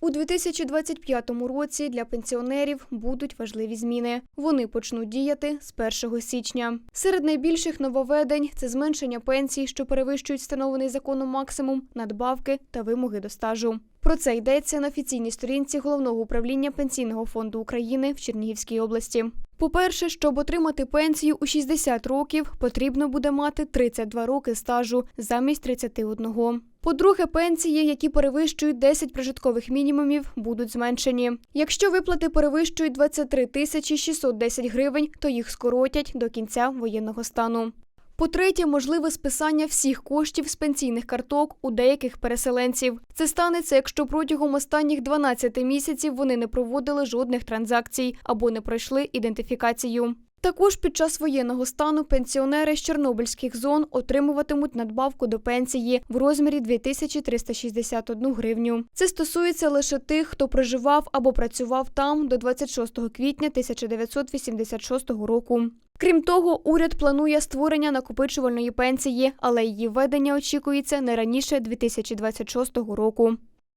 У 2025 році для пенсіонерів будуть важливі зміни. Вони почнуть діяти з 1 січня. Серед найбільших нововведень це зменшення пенсій, що перевищують встановлений законом максимум, надбавки та вимоги до стажу. Про це йдеться на офіційній сторінці головного управління пенсійного фонду України в Чернігівській області. По-перше, щоб отримати пенсію у 60 років, потрібно буде мати 32 роки стажу замість 31. По-друге, пенсії, які перевищують 10 прожиткових мінімумів, будуть зменшені. Якщо виплати перевищують 23 тисячі 610 гривень, то їх скоротять до кінця воєнного стану. По-третє, можливе списання всіх коштів з пенсійних карток у деяких переселенців. Це станеться, якщо протягом останніх 12 місяців вони не проводили жодних транзакцій або не пройшли ідентифікацію. Також під час воєнного стану пенсіонери з чорнобильських зон отримуватимуть надбавку до пенсії в розмірі 2361 гривню. Це стосується лише тих, хто проживав або працював там до 26 квітня 1986 року. Крім того, уряд планує створення накопичувальної пенсії, але її введення очікується не раніше 2026 року.